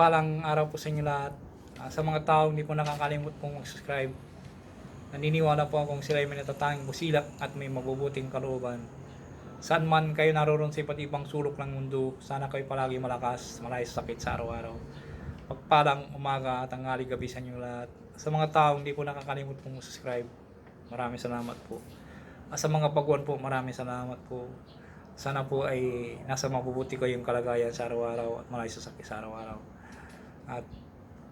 Pagpalang araw po sa inyo lahat. Ah, sa mga taong hindi po nakakalimot pong mag-subscribe, naniniwala po akong sila ay may natatanging busilak at may mabubuting kalooban. Saan man kayo naroon sa iba't ibang sulok ng mundo, sana kayo palagi malakas, malayo sa sakit sa araw-araw. Pagpalang umaga, tanghali, gabi sa inyo lahat. Sa mga taong hindi po nakakalimot pong subscribe, maraming salamat po. At sa mga baguhan po, maraming salamat po. Sana po ay nasa mabubuti ko yung kalagayan sa araw-araw at malayo sa sakit sa araw-araw. At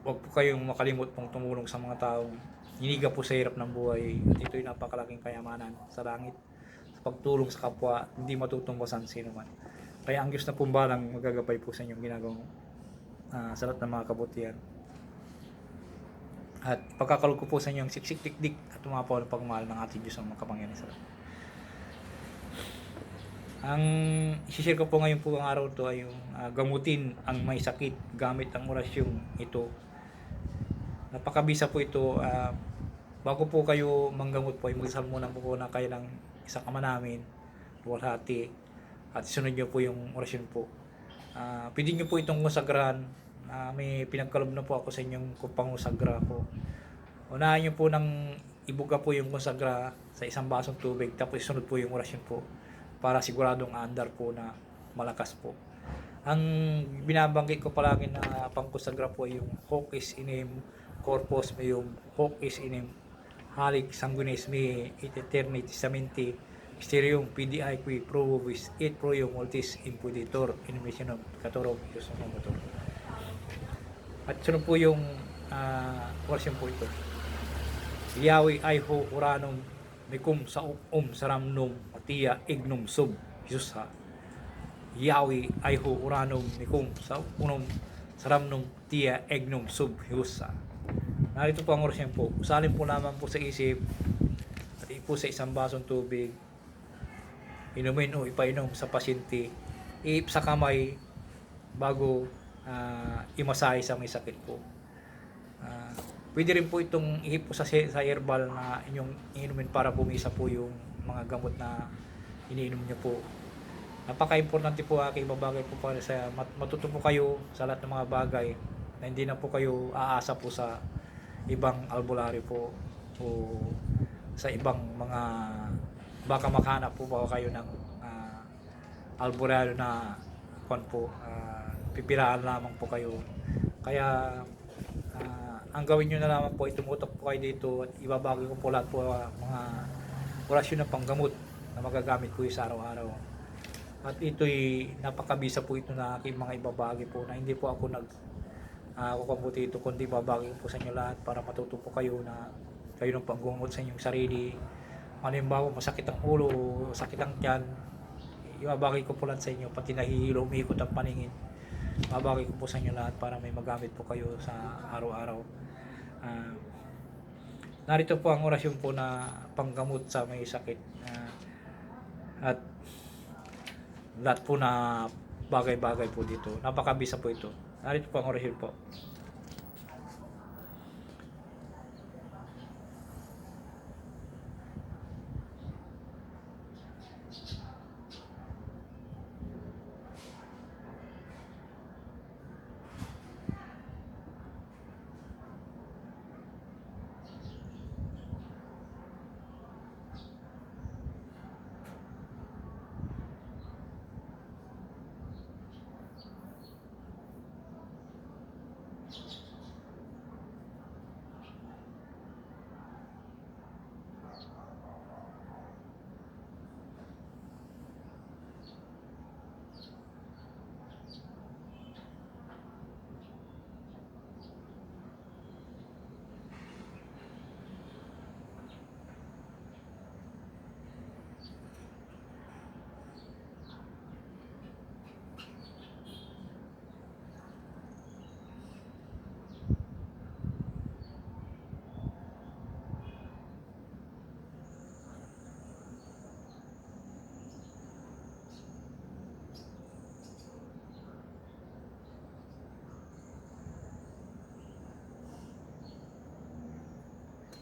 huwag po kayong makalimot pong tumulong sa mga taong hiniga po sa hirap ng buhay at ito'y napakalaking kayamanan sa langit sa pagtulong sa kapwa hindi matutumbasan sino man. Kaya ang Diyos na pumbalang magagabay po sa inyong ginagawang ah, sa lahat ng mga kabutihan. At pagkakalog ko po sa inyong siksik dikdik at tumapaw ng pagmahal ng ating Diyos ang makapangyarihan sa lahat. Ang isishare ko po ngayon po ang araw to ay yung ah, gamutin ang may sakit gamit ang orasyong ito. Napakabisa po ito. ah, bago po kayo manggamot po ay magdasal muna po, po na kayo ng isang kama namin, luwalhati, at isunod nyo po yung orasyon po. Ah, pwede nyo po itong konsagrahan. Ah, may pinagkalob na po ako sa inyong pangusagra po. Unahan nyo po ng ibuga po yung konsagra sa isang basong tubig tapos isunod po yung orasyon po para siguradong andar po na malakas po. Ang binabanggit ko palagi na pangkusagra po ay yung hoc is inem corpus meum hoc is inem halik sanguinis me et eterni testamenti mysterium PDI qui probus et proium multis impuditor in missionum catorum Ius motor. At sunod po yung uh, version po ito. Yahweh ay ho uranum mikum sa um saramnum atia ignum sub Jesus ha Yahweh ay ho mikum sa unum saramnum tia ignum sub Jesus Narito po ang orasyon po. Usalin po naman po sa isip at ipo sa isang basong tubig. Inumin o ipainom sa pasyente. Iip sa kamay bago ah, imasahe sa may sakit po. Ah, pwede rin po itong ihip sa, sa herbal na inyong inumin para bumisa po yung mga gamot na iniinom nyo po. Napaka-importante po aking babagay po para sa mat- matuto po kayo sa lahat ng mga bagay na hindi na po kayo aasa po sa ibang albularyo po o sa ibang mga baka makahanap po ba kayo ng uh, albularyo na kwan po ah, pipiraan lamang po kayo kaya ah, ang gawin nyo na lamang po ay tumutok po kayo dito at ibabagay ko po lahat po ah, mga orasyon ng panggamot na magagamit ko sa araw-araw. At ito'y napakabisa po ito na aking mga ibabagi po na hindi po ako nag uh, kukumputi ito kundi babagay ko po sa inyo lahat para matuto po kayo na kayo ng panggungot sa inyong sarili. Halimbawa masakit ang ulo sakit ang tiyan ibabagay ko po lahat sa inyo pati nahihilo umikot ang paningin babagay ko po sa inyo lahat para may magamit po kayo sa araw-araw. Ah, narito po ang orasyon po na panggamot sa may sakit. Ah, at lahat po na bagay-bagay po dito. Napakabisa po ito. Narito po ang orasyon po